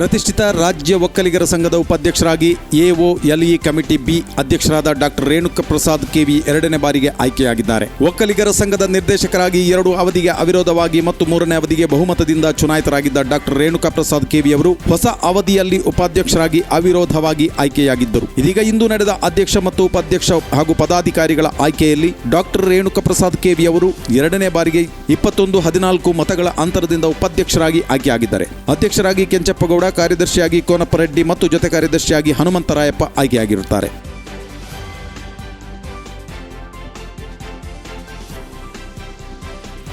ಪ್ರತಿಷ್ಠಿತ ರಾಜ್ಯ ಒಕ್ಕಲಿಗರ ಸಂಘದ ಉಪಾಧ್ಯಕ್ಷರಾಗಿ ಎಲ್ಇ ಕಮಿಟಿ ಬಿ ಅಧ್ಯಕ್ಷರಾದ ಡಾಕ್ಟರ್ ರೇಣುಕ ಪ್ರಸಾದ್ ಕೆವಿ ಎರಡನೇ ಬಾರಿಗೆ ಆಯ್ಕೆಯಾಗಿದ್ದಾರೆ. ಒಕ್ಕಲಿಗರ ಸಂಘದ ನಿರ್ದೇಶಕರಾಗಿ ಎರಡು ಅವಧಿಗೆ ಅವಿರೋಧವಾಗಿ ಮತ್ತು ಮೂರನೇ ಅವಧಿಗೆ ಬಹುಮತದಿಂದ ಚುನಾಯಿತರಾಗಿದ್ದ ಡಾಕ್ಟರ್ ರೇಣುಕ ಪ್ರಸಾದ್ ಕೆವಿ ಅವರು ಹೊಸ ಅವಧಿಯಲ್ಲಿ ಉಪಾಧ್ಯಕ್ಷರಾಗಿ ಅವಿರೋಧವಾಗಿ ಆಯ್ಕೆಯಾಗಿದ್ದರು. ಇದೀಗ ಇಂದು ನಡೆದ ಅಧ್ಯಕ್ಷ ಮತ್ತು ಉಪಾಧ್ಯಕ್ಷ ಹಾಗೂ ಪದಾಧಿಕಾರಿಗಳ ಆಯ್ಕೆಯಲ್ಲಿ ಡಾಕ್ಟರ್ ರೇಣುಕ ಪ್ರಸಾದ್ ಕೆವಿ ಅವರು ಎರಡನೇ ಬಾರಿಗೆ ಇಪ್ಪತ್ತೊಂದು ಹದಿನಾಲ್ಕು ಮತಗಳ ಅಂತರದಿಂದ ಉಪಾಧ್ಯಕ್ಷರಾಗಿ ಆಯ್ಕೆಯಾಗಿದ್ದಾರೆ. ಅಧ್ಯಕ್ಷರಾಗಿ ಕೆಂಚಪ್ಪಗೌಡ ಕಾರ್ಯದರ್ಶಿಯಾಗಿ ಕೋನಪ್ಪ ರೆಡ್ಡಿ ಮತ್ತು ಜೊತೆ ಕಾರ್ಯದರ್ಶಿಯಾಗಿ ಹನುಮಂತರಾಯಪ್ಪ ಆಯ್ಕೆಯಾಗಿರುತ್ತಾರೆ.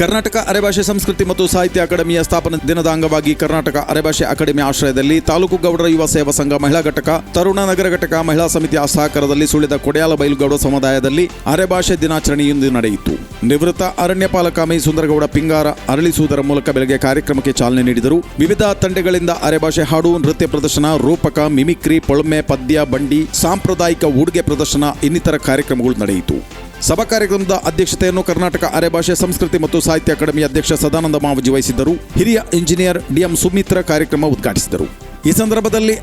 ಕರ್ನಾಟಕ ಅರೆಭಾಷೆ ಸಂಸ್ಕೃತಿ ಮತ್ತು ಸಾಹಿತ್ಯ ಅಕಾಡೆಮಿಯ ಸ್ಥಾಪನಾ ದಿನದ ಅಂಗವಾಗಿ ಕರ್ನಾಟಕ ಅರೆಭಾಷೆ ಅಕಾಡೆಮಿ ಆಶ್ರಯದಲ್ಲಿ ತಾಲೂಕು ಗೌಡರ ಯುವ ಸೇವಾ ಸಂಘ ಮಹಿಳಾ ಘಟಕ, ತರುಣ ನಗರ ಘಟಕ ಮಹಿಳಾ ಸಮಿತಿ ಸಹಕಾರದಲ್ಲಿ ಸುಳಿದ ಕೊಡೆಯಾಲ ಬೈಲುಗೌಡ ಸಮುದಾಯದಲ್ಲಿ ಅರೆಭಾಷೆ ದಿನಾಚರಣೆ ನಡೆಯಿತು. ನಿವೃತ್ತ ಅರಣ್ಯಪಾಲಕ ಮೈ ಸುಂದರಗೌಡ ಪಿಂಗಾರ ಅರಳಿಸುವುದರ ಮೂಲಕ ಬೆಳಗ್ಗೆ ಕಾರ್ಯಕ್ರಮಕ್ಕೆ ಚಾಲನೆ ನೀಡಿದರು. ವಿವಿಧ ತಂಡಗಳಿಂದ ಅರೆಭಾಷೆ ಹಾಡು, ನೃತ್ಯ ಪ್ರದರ್ಶನ, ರೂಪಕ, ಮಿಮಿಕ್ರಿ, ಪೊಳ್ಮೆ, ಪದ್ಯ, ಬಂಡಿ, ಸಾಂಪ್ರದಾಯಿಕ ಉಡುಗೆ ಪ್ರದರ್ಶನ, ಇನ್ನಿತರ ಕಾರ್ಯಕ್ರಮಗಳು ನಡೆಯಿತು. ಸಭಾ ಕಾರ್ಯಕ್ರಮದ ಅಧ್ಯಕ್ಷತೆಯನ್ನು ಕರ್ನಾಟಕ ಅರೆಭಾಷೆ ಸಂಸ್ಕೃತಿ ಮತ್ತು ಸಾಹಿತ್ಯ ಅಕಾಡೆಮಿ ಅಧ್ಯಕ್ಷ ಸದಾನಂದ ಮಾವಜಿ ವಹಿಸಿದ್ದರು. ಹಿರಿಯ ಇಂಜಿನಿಯರ್ ಡಿಎಂ ಸುಮಿತ್ರ ಕಾರ್ಯಕ್ರಮ ಉದ್ಘಾಟಿಸಿದರು. ಈ ಸಂದರ್ಭದಲ್ಲಿ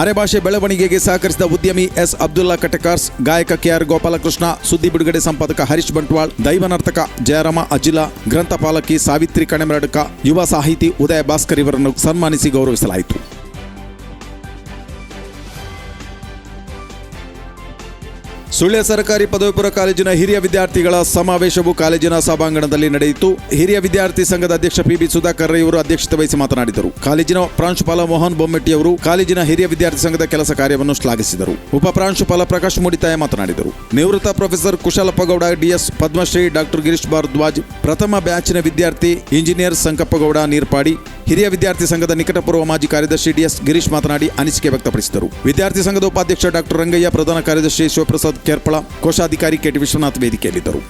ಅರೆಭಾಷೆ ಬೆಳವಣಿಗೆಗೆ ಸಹಕರಿಸಿದ ಉದ್ಯಮಿ ಎಸ್. ಅಬ್ದುಲ್ಲಾ ಕಟಕಾರ್ಸ್, ಗಾಯಕ ಕೆಆರ್ ಗೋಪಾಲಕೃಷ್ಣ, ಸುದ್ದಿ ಬಿಡುಗಡೆ ಸಂಪಾದಕ ಹರೀಶ್ ಬಂಟ್ವಾಳ್, ದೈವನರ್ತಕ ಜಯರಾಮ ಅಜಿಲ, ಗ್ರಂಥಪಾಲಕಿ ಸಾವಿತ್ರಿ ಕಣೆಮರಡ್ಕ, ಯುವ ಸಾಹಿತಿ ಉದಯ ಭಾಸ್ಕರ್ ಇವರನ್ನು ಸನ್ಮಾನಿಸಿ ಗೌರವಿಸಲಾಯಿತು. ಸುಳ್ಯ ಸರ್ಕಾರಿ ಪದವಿ ಪೂರ್ವ ಕಾಲೇಜಿನ ಹಿರಿಯ ವಿದ್ಯಾರ್ಥಿಗಳ ಸಮಾವೇಶವು ಕಾಲೇಜಿನ ಸಭಾಂಗಣದಲ್ಲಿ ನಡೆಯಿತು. ಹಿರಿಯ ವಿದ್ಯಾರ್ಥಿ ಸಂಘದ ಅಧ್ಯಕ್ಷ ಪಿಬಿ ಸುಧಾಕರ್ ರೈ ಅವರು ಅಧ್ಯಕ್ಷತೆ ವಹಿಸಿ ಮಾತನಾಡಿದರು. ಕಾಲೇಜಿನ ಪ್ರಾಂಶುಪಾಲ ಮೋಹನ್ ಬೊಮ್ಮೆಟ್ಟಿ ಅವರು ಕಾಲೇಜಿನ ಹಿರಿಯ ವಿದ್ಯಾರ್ಥಿ ಸಂಘದ ಕೆಲಸ ಕಾರ್ಯವನ್ನು ಶ್ಲಾಘಿಸಿದರು. ಉಪ ಪ್ರಾಂಶುಪಾಲ ಪ್ರಕಾಶ್ ಮುಡಿತಾಯ ಮಾತನಾಡಿದರು. ನಿವೃತ್ತ professor Kushalappagowda DS Padmashri doctor Girish Bharadwaj, ಪ್ರಥಮ ಬ್ಯಾಚಿನ ವಿದ್ಯಾರ್ಥಿ ಇಂಜಿನಿಯರ್ ಸಂಕಪ್ಪಗೌಡ ನೀರ್ಪಾಡಿ ಹಿರಿಯ ವಿದ್ಯಾರ್ಥಿ ಸಂಘದ ನಿಕಟಪೂರ್ವ ಮಾಜಿ ಕಾರ್ಯದರ್ಶಿ ಡಿಎಸ್ ಗಿರೀಶ್ ಮಾತನಾಡಿ ಅನಿಸಿಕೆ ವ್ಯಕ್ತಪಡಿಸಿದರು. ವಿದ್ಯಾರ್ಥಿ ಸಂಘದ ಉಪಾಧ್ಯಕ್ಷ ಡಾಕ್ಟರ್ ರಂಗಯ್ಯ, ಪ್ರಧಾನ ಕಾರ್ಯದರ್ಶಿ ಶಿವಪ್ರಸಾದ್ ಕೇರ್ಪಳ, ಕೋಶಾಧಿಕಾರಿ ಕೆಟಿ ವಿಶ್ವನಾಥ್ ವೇದಿಕೆಯಲ್ಲಿದ್ದರು.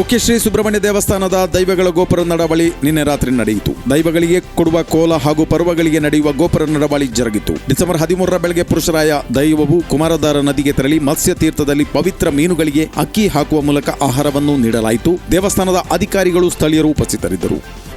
ಕುಕ್ಕೆ ಶ್ರೀ ಸುಬ್ರಹ್ಮಣ್ಯ ದೇವಸ್ಥಾನದ ದೈವಗಳ ಗೋಪುರ ನಡವಳಿ ನಿನ್ನೆ ರಾತ್ರಿ ನಡೆಯಿತು. ದೈವಗಳಿಗೆ ಕೊಡುವ ಕೋಲ ಹಾಗೂ ಪರ್ವಗಳಿಗೆ ನಡೆಯುವ ಗೋಪುರ ನಡವಳಿ ಜರುಗಿತು. ಡಿಸೆಂಬರ್ ಹದಿಮೂರರ ಬೆಳಗ್ಗೆ ಪುರುಷರಾಯ ದೈವವು ಕುಮಾರಧಾರ ನದಿಗೆ ತೆರಳಿ ಮತ್ಸ್ಯ ತೀರ್ಥದಲ್ಲಿ ಪವಿತ್ರ ಮೀನುಗಳಿಗೆ ಅಕ್ಕಿ ಹಾಕುವ ಮೂಲಕ ಆಹಾರವನ್ನು ನೀಡಲಾಯಿತು. ದೇವಸ್ಥಾನದ ಅಧಿಕಾರಿಗಳು ಸ್ಥಳೀಯರು ಉಪಸ್ಥಿತರಿದ್ದರು.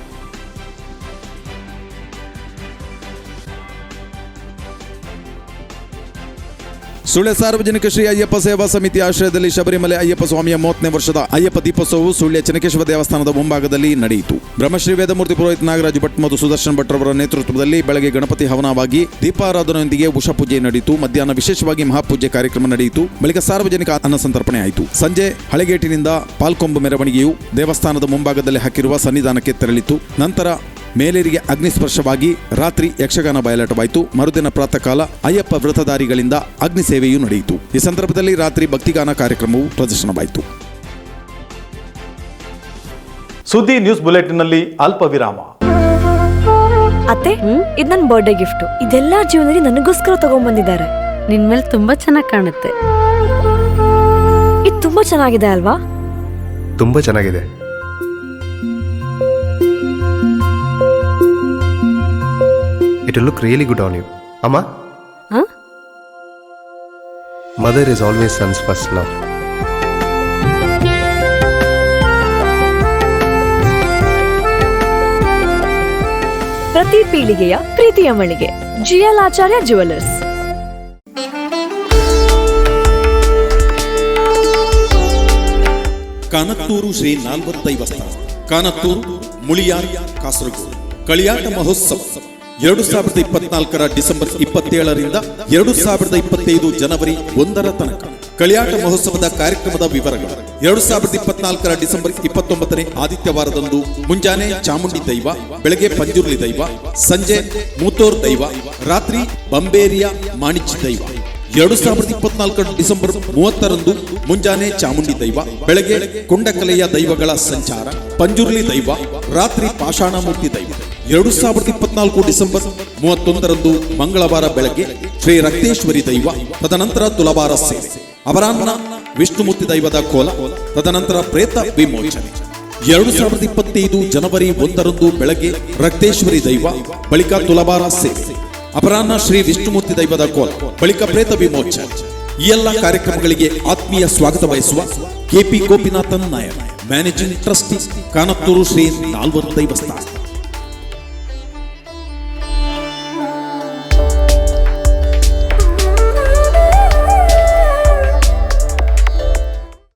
ಸುಳ್ಯ ಸಾರ್ವಜನಿಕ ಶ್ರೀ ಅಯ್ಯಪ್ಪ ಸೇವಾ ಸಮಿತಿ ಆಶ್ರಯದಲ್ಲಿ ಶಬರಿಮಲೆ ಅಯ್ಯಪ್ಪ ಸ್ವಾಮಿಯ ಮೂವತ್ತನೇ ವರ್ಷದ ಅಯ್ಯಪ್ಪ ದೀಪೋತ್ಸವವು ಸುಳ್ಯ ಚನಕೇಶ್ವರ ದೇವಸ್ಥಾನದ ಮುಂಭಾಗದಲ್ಲಿ ನಡೆಯಿತು. ಬ್ರಹ್ಮಶ್ರೀ ವೇದಮೂರ್ತಿ ಪುರೋಹಿತ ನಾಗರಾಜ್ ಭಟ್ ಮತ್ತು ಸುದರ್ಶನ್ ಭಟ್ ಅವರ ನೇತೃತ್ವದಲ್ಲಿ ಬೆಳಗ್ಗೆ ಗಣಪತಿ ಹವನವಾಗಿ ದೀಪಾರಾಧನೆಯೊಂದಿಗೆ ಉಷಾ ಪೂಜೆ ನಡೆಯಿತು. ಮಧ್ಯಾಹ್ನ ವಿಶೇಷವಾಗಿ ಮಹಾಪೂಜೆ ಕಾರ್ಯಕ್ರಮ ನಡೆಯಿತು. ಬಳಿಕ ಸಾರ್ವಜನಿಕ ಅನ್ನ ಸಂತರ್ಪಣೆ ಆಯಿತು. ಸಂಜೆ ಹಳೆಗೇಟಿನಿಂದ ಪಾಲ್ಕೊಂಬು ಮೆರವಣಿಗೆಯು ದೇವಸ್ಥಾನದ ಮುಂಭಾಗದಲ್ಲಿ ಹಾಕಿರುವ ಸನ್ನಿಧಾನಕ್ಕೆ ತೆರಳಿತು. ನಂತರ ಮೇಲೇರಿಗೆ ಅಗ್ನಿಸ್ಪರ್ಶವಾಗಿ ರಾತ್ರಿ ಯಕ್ಷಗಾನ ಬಯಲಾಟವಾಯಿತು. ಮರುದಿನ ಪ್ರಾತಃ ಕಾಲ ಅಯ್ಯಪ್ಪ ವ್ರತಧಾರಿಗಳಿಂದ ಅಗ್ನಿ ಸೇವೆಯೂ ನಡೆಯಿತು. ಈ ಸಂದರ್ಭದಲ್ಲಿ ರಾತ್ರಿ ಭಕ್ತಿಗಾನ ಕಾರ್ಯಕ್ರಮವು ಪ್ರದರ್ಶನವಾಯಿತು. ಸುದ್ದಿ ನ್ಯೂಸ್ ಬುಲೆಟಿನ್ನಲ್ಲಿ ಅಲ್ಪ ವಿರಾಮ ಅತ್ತೆ ಇದು ನನ್ನ ಬರ್ಡೇ ಗಿಫ್ಟ್ ಇದೆಲ್ಲ ಜೀವನದಲ್ಲಿ ನನಗೋಸ್ಕರ ತಗೊಂಡ್ಬಂದಿದ್ದಾರೆ ನಿನ್ ಮೇಲೆ ತುಂಬಾ ಚೆನ್ನಾಗಿ ಕಾಣುತ್ತೆ. ಇದು ತುಂಬಾ ಚೆನ್ನಾಗಿದೆ ಅಲ್ವಾ? ತುಂಬಾ ಚೆನ್ನಾಗಿದೆ. It look really good on you ಅಮ್ಮ ಹ? Mother is always son's first love ಪ್ರತಿ ಪೀಳಿಗೆಯ ಪ್ರೀತಿಯ ಮಳಿಗೆ ಜಿಎಲ್ ಆಚಾರ್ಯ ಜುವೆಲ್ಲರ್ಸ್ ಕಾನತ್ತೂರು ಶ್ರೀ ನಾಲ್ವತ್ತೈವಸ್ಥ ಕಾನತ್ತೂರು ಮುಳಿಯಾರ್ ಕಾಸರಗೋಡು ಕಳಿಯಾಟ ಮಹೋತ್ಸವ ಎರಡು ಸಾವಿರದ ಇಪ್ಪತ್ನಾಲ್ಕರ ಡಿಸೆಂಬರ್ ಇಪ್ಪತ್ತೇಳರಿಂದ ಎರಡು ಸಾವಿರದ ಇಪ್ಪತ್ತೈದು ಜನವರಿ ಒಂದರ ತನಕ ಕಳಿಯಾಟ ಮಹೋತ್ಸವದ ಕಾರ್ಯಕ್ರಮದ ವಿವರಗಳು. ಎರಡು ಸಾವಿರದ ಇಪ್ಪತ್ನಾಲ್ಕರ ಡಿಸೆಂಬರ್ ಇಪ್ಪತ್ತೊಂಬತ್ತನೇ ಆದಿತ್ಯವಾರದಂದು ಮುಂಜಾನೆ ಚಾಮುಂಡಿ ದೈವ, ಬೆಳಗ್ಗೆ ಪಂಜುರ್ಲಿ ದೈವ, ಸಂಜೆ ಮೂತೋರ್ ದೈವ, ರಾತ್ರಿ ಬಂಬೇರಿಯ ಮಾಣಿಚಿ ದೈವ. ಎರಡು ಸಾವಿರದ ಇಪ್ಪತ್ನಾಲ್ಕರ ಡಿಸೆಂಬರ್ ಮೂವತ್ತರಂದು ಮುಂಜಾನೆ ಚಾಮುಂಡಿ ದೈವ, ಬೆಳಗ್ಗೆ ಕೊಂಡಕಲೆಯ ದೈವಗಳ ಸಂಚಾರ, ಪಂಜುರ್ಲಿ ದೈವ, ರಾತ್ರಿ ಪಾಷಾಣಮೂರ್ತಿ ದೈವ. ಎರಡು ಸಾವಿರದ ಇಪ್ಪತ್ನಾಲ್ಕು ಡಿಸೆಂಬರ್ ಮೂವತ್ತೊಂದರಂದು ಮಂಗಳವಾರ ಬೆಳಗ್ಗೆ ಶ್ರೀ ರಕ್ತೇಶ್ವರಿ ದೈವ, ತದನಂತರ ತುಲವಾರ ಸೇವೆ. ಅಪರಾಹ್ನ ವಿಷ್ಣುಮೂರ್ತಿ ದೈವದ ಕೋಲ, ತದನಂತರ ಪ್ರೇತ ವಿಮೋಚನೆ. ಎರಡು ಸಾವಿರದ ಇಪ್ಪತ್ತೈದು ಜನವರಿ ಒಂದರಂದು ಬೆಳಗ್ಗೆ ರಕ್ತೇಶ್ವರಿ ದೈವ, ಬಳಿಕ ತುಲಭಾರ ಸೇವೆ. ಅಪರಾಹ್ನ ಶ್ರೀ ವಿಷ್ಣುಮೂರ್ತಿ ದೈವದ ಕೋಲ, ಬಳಿಕ ಪ್ರೇತ ವಿಮೋಚನೆ. ಈ ಎಲ್ಲ ಕಾರ್ಯಕ್ರಮಗಳಿಗೆ ಆತ್ಮೀಯ ಸ್ವಾಗತ ಬಯಸುವ KP Gopinathan Nayak managing trustee, Kanathur Shri ನಾಲ್ವರು ದೈವಸ್ಥಾನ.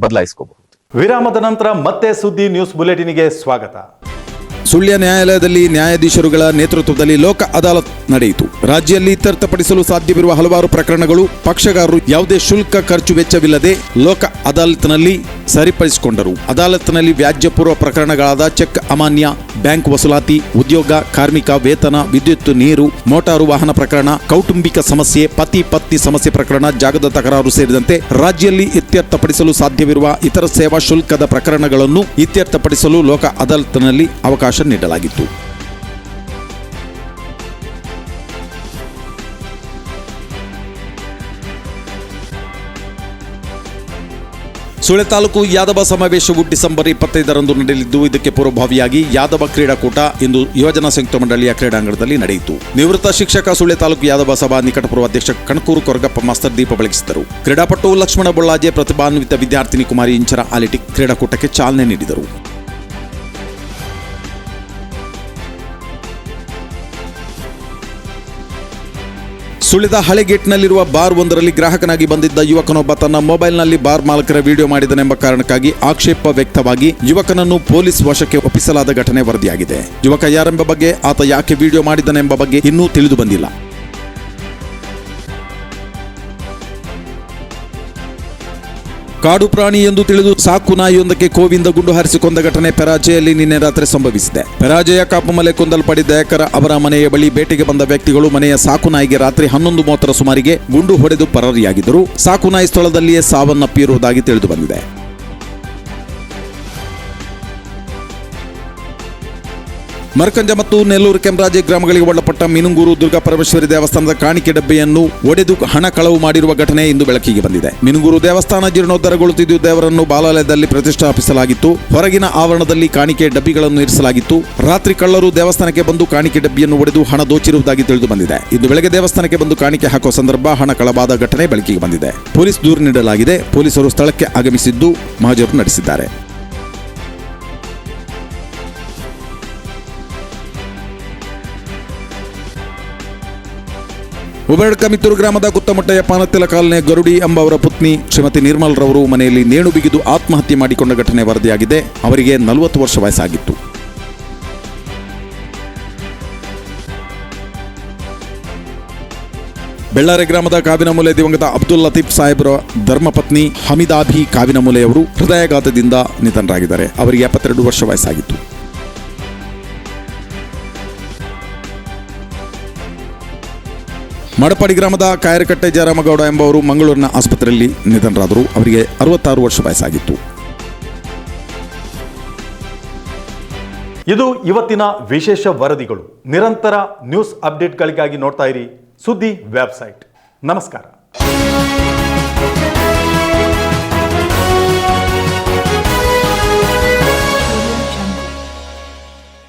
ಬದಲಾಯಿಸ್ಕೋಬಹುದು. ವಿರಾಮದ ನಂತರ ಮತ್ತೆ ಸುದ್ದಿ ನ್ಯೂಸ್ ಬುಲೆಟಿನ್ಗೆ ಸ್ವಾಗತ. ಸುಳ್ಯ ನ್ಯಾಯಾಲಯದಲ್ಲಿ ನ್ಯಾಯಾಧೀಶರುಗಳ ನೇತೃತ್ವದಲ್ಲಿ ಲೋಕ ಅದಾಲತ್ ನಡೆಯಿತು. ರಾಜ್ಯದಲ್ಲಿ ಇತ್ಯರ್ಥಪಡಿಸಲು ಸಾಧ್ಯವಿರುವ ಹಲವಾರು ಪ್ರಕರಣಗಳು ಪಕ್ಷಗಾರರು ಯಾವುದೇ ಶುಲ್ಕ ಖರ್ಚು ವೆಚ್ಚವಿಲ್ಲದೆ ಲೋಕ ಅದಾಲತ್ನಲ್ಲಿ ಸರಿಪಡಿಸಿಕೊಂಡರು. ಅದಾಲತ್ನಲ್ಲಿ ವ್ಯಾಜ್ಯಪೂರ್ವ ಪ್ರಕರಣಗಳಾದ ಚೆಕ್, ಅಮಾನ್ಯ, ಬ್ಯಾಂಕ್ ವಸೂಲಾತಿ, ಉದ್ಯೋಗ, ಕಾರ್ಮಿಕ, ವೇತನ, ವಿದ್ಯುತ್, ನೀರು, ಮೋಟಾರು ವಾಹನ ಪ್ರಕರಣ, ಕೌಟುಂಬಿಕ ಸಮಸ್ಯೆ, ಪತಿ ಪತ್ನಿ ಸಮಸ್ಯೆ ಪ್ರಕರಣ, ಜಾಗದ ತಕರಾರು ಸೇರಿದಂತೆ ರಾಜ್ಯದಲ್ಲಿ ಇತ್ಯರ್ಥಪಡಿಸಲು ಸಾಧ್ಯವಿರುವ ಇತರ ಸೇವಾ ಶುಲ್ಕದ ಪ್ರಕರಣಗಳನ್ನು ಇತ್ಯರ್ಥಪಡಿಸಲು ಲೋಕ ಅದಾಲತ್ನಲ್ಲಿ ಅವಕಾಶ ನೀಡಲಾಗಿತ್ತು. ಸುಳೆ ತಾಲೂಕು ಯಾದವ ಸಮಾವೇಶವು ಡಿಸೆಂಬರ್ ಇಪ್ಪತ್ತೈದರಂದು ನಡೆಯಲಿದ್ದು, ಇದಕ್ಕೆ ಪೂರ್ವಭಾವಿಯಾಗಿ ಯಾದವ ಕ್ರೀಡಾಕೂಟ ಇಂದು ಯುವಜನ ಸಂಯುಕ್ತ ಮಂಡಳಿಯ ಕ್ರೀಡಾಂಗಣದಲ್ಲಿ ನಡೆಯಿತು. ನಿವೃತ್ತ ಶಿಕ್ಷಕ ಸುಳೆ ತಾಲೂಕು ಯಾದವ ಸಭಾ ನಿಕಟಪೂರ್ವ ಅಧ್ಯಕ್ಷ ಕಣಕೂರು ಕೊರಗಪ್ಪ ಮಾಸ್ತರ್ ದೀಪ ಬೆಳಗಿಸಿದರು. ಕ್ರೀಡಾಪಟು ಲಕ್ಷ್ಮಣ ಬೊಳ್ಳಾಜೆ ಪ್ರತಿಭಾನ್ವಿತ ವಿದ್ಯಾರ್ಥಿನಿ ಕುಮಾರಿ ಇಂಚರ ಆಲಿಟಿ ಕ್ರೀಡಾಕೂಟಕ್ಕೆ ಚಾಲನೆ ನೀಡಿದರು. ಸುಳಿದ ಹಳೆಗೇಟ್ನಲ್ಲಿರುವ ಬಾರ್ ಒಂದರಲ್ಲಿ ಗ್ರಾಹಕನಾಗಿ ಬಂದಿದ್ದ ಯುವಕನೊಬ್ಬ ತನ್ನ ಮೊಬೈಲ್ನಲ್ಲಿ ಬಾರ್ ಮಾಲಕರ ವಿಡಿಯೋ ಮಾಡಿದನೆಂಬ ಕಾರಣಕ್ಕಾಗಿ ಆಕ್ಷೇಪ ವ್ಯಕ್ತವಾಗಿ ಯುವಕನನ್ನು ಪೊಲೀಸ್ ವಶಕ್ಕೆ ಒಪ್ಪಿಸಲಾದ ಘಟನೆ ವರದಿಯಾಗಿದೆ. ಯುವಕ ಯಾರೆಂಬ ಬಗ್ಗೆ, ಆತ ಯಾಕೆ ವಿಡಿಯೋ ಮಾಡಿದನೆಂಬ ಬಗ್ಗೆ ಇನ್ನೂ ತಿಳಿದು ಬಂದಿಲ್ಲ. ಕಾಡು ಪ್ರಾಣಿ ಎಂದು ತಿಳಿದು ಸಾಕು ನಾಯಿಯೊಂದಕ್ಕೆ ಕೋವಿಂದ ಗುಂಡು ಹಾರಿಸಿಕೊಂಡ ಘಟನೆ ಪೆರಾಜೆಯಲ್ಲಿ ನಿನ್ನೆ ರಾತ್ರಿ ಸಂಭವಿಸಿದೆ. ಪೆರಾಜೆಯ ಕಾಪುಮಲೆ ಕೊಂದಲ್ಪಡಿದ್ದ ದಯಕರ ಅವರ ಮನೆಯ ಬಳಿ ಭೇಟಿಗೆ ಬಂದ ವ್ಯಕ್ತಿಗಳು ಮನೆಯ ಸಾಕು ನಾಯಿಗೆ ರಾತ್ರಿ ಹನ್ನೊಂದು ಮೂವತ್ತರ ಸುಮಾರಿಗೆ ಗುಂಡು ಹೊಡೆದು ಪರಾರಿಯಾಗಿದ್ದರು. ಸಾಕು ನಾಯಿ ಸ್ಥಳದಲ್ಲಿಯೇ ಸಾವನ್ನಪ್ಪಿರುವುದಾಗಿ ತಿಳಿದು ಬಂದಿದೆ. ಮರ್ಕಂಜ ಮತ್ತು ನೆಲ್ಲೂರು ಕೆಂಬರಾಜೆ ಗ್ರಾಮಗಳಿಗೆ ಒಳಪಟ್ಟ ಮಿನುಂಗೂರು ದುರ್ಗಾ ಪರಮೇಶ್ವರಿ ದೇವಸ್ಥಾನದ ಕಾಣಿಕೆ ಡಬ್ಬೆಯನ್ನು ಒಡೆದು ಹಣ ಕಳವು ಮಾಡಿರುವ ಘಟನೆ ಇಂದು ಬೆಳಕಿಗೆ ಬಂದಿದೆ. ಮಿನುಗೂರು ದೇವಸ್ಥಾನ ಜೀರ್ಣೋದ್ಧಾರಗೊಳ್ಳುತ್ತಿದ್ದು ದೇವರನ್ನು ಬಾಲಾಲಯದಲ್ಲಿ ಪ್ರತಿಷ್ಠಾಪಿಸಲಾಗಿತ್ತು. ಹೊರಗಿನ ಆವರಣದಲ್ಲಿ ಕಾಣಿಕೆ ಡಬ್ಬಿಗಳನ್ನು ಇರಿಸಲಾಗಿತ್ತು. ರಾತ್ರಿ ಕಳ್ಳರು ದೇವಸ್ಥಾನಕ್ಕೆ ಬಂದು ಕಾಣಿಕೆ ಡಬ್ಬಿಯನ್ನು ಒಡೆದು ಹಣ ದೋಚಿರುವುದಾಗಿ ತಿಳಿದು ಬಂದಿದೆ. ಇಂದು ಬೆಳಗ್ಗೆ ದೇವಸ್ಥಾನಕ್ಕೆ ಬಂದು ಕಾಣಿಕೆ ಹಾಕುವ ಸಂದರ್ಭ ಹಣ ಕಳವಾದ ಘಟನೆ ಬೆಳಕಿಗೆ ಬಂದಿದೆ. ಪೊಲೀಸ್ ದೂರು ನೀಡಲಾಗಿದೆ. ಪೊಲೀಸರು ಸ್ಥಳಕ್ಕೆ ಆಗಮಿಸಿದ್ದು ಮಹಜರು ನಡೆಸಿದ್ದಾರೆ. ಉಬೆಡ್ ಮಿತ್ತೂರು ಗ್ರಾಮದ ಗುತ್ತಮಟ್ಟೆಯ ಪಾನತಿಲ ಕಾಲನೆ ಗರುಡಿ ಎಂಬವರ ಪತ್ನಿ ಶ್ರೀಮತಿ ನಿರ್ಮಲ್ ರವರು ಮನೆಯಲ್ಲಿ ನೇಣು ಬಿಗಿದು ಆತ್ಮಹತ್ಯೆ ಮಾಡಿಕೊಂಡ ಘಟನೆ ವರದಿಯಾಗಿದೆ. ಅವರಿಗೆ ನಲವತ್ತು ವರ್ಷ ವಯಸ್ಸಾಗಿತ್ತು. ಬೆಳ್ಳಾರೆ ಗ್ರಾಮದ ಕಾವಿನಮೂಲೆ ದಿವಂಗತ ಅಬ್ದುಲ್ ಲತೀಫ್ ಸಾಹೇಬ್ರ ಧರ್ಮಪತ್ನಿ ಹಮಿದಾಭಿ ಕಾವಿನಮೂಲೆಯವರು ಹೃದಯಾಘಾತದಿಂದ ನಿಧನರಾಗಿದ್ದಾರೆ. ಅವರಿಗೆ ಎಪ್ಪತ್ತೆರಡು ವರ್ಷ ವಯಸ್ಸಾಗಿತ್ತು. ಮಡಪಾಡಿ ಗ್ರಾಮದ ಕಾಯರಕಟ್ಟೆ ಜಯರಾಮಗೌಡ ಎಂಬವರು ಮಂಗಳೂರಿನ ಆಸ್ಪತ್ರೆಯಲ್ಲಿ ನಿಧನರಾದರು. ಅವರಿಗೆ ಅರವತ್ತಾರು ವರ್ಷ ವಯಸ್ಸಾಗಿತ್ತು. ಇದು ಇವತ್ತಿನ ವಿಶೇಷ ವರದಿಗಳು. ನಿರಂತರ ನ್ಯೂಸ್ ಅಪ್ಡೇಟ್ಗಳಿಗಾಗಿ ನೋಡ್ತಾ ಇರಿ ಸುದ್ದಿ ವೆಬ್ಸೈಟ್. ನಮಸ್ಕಾರ.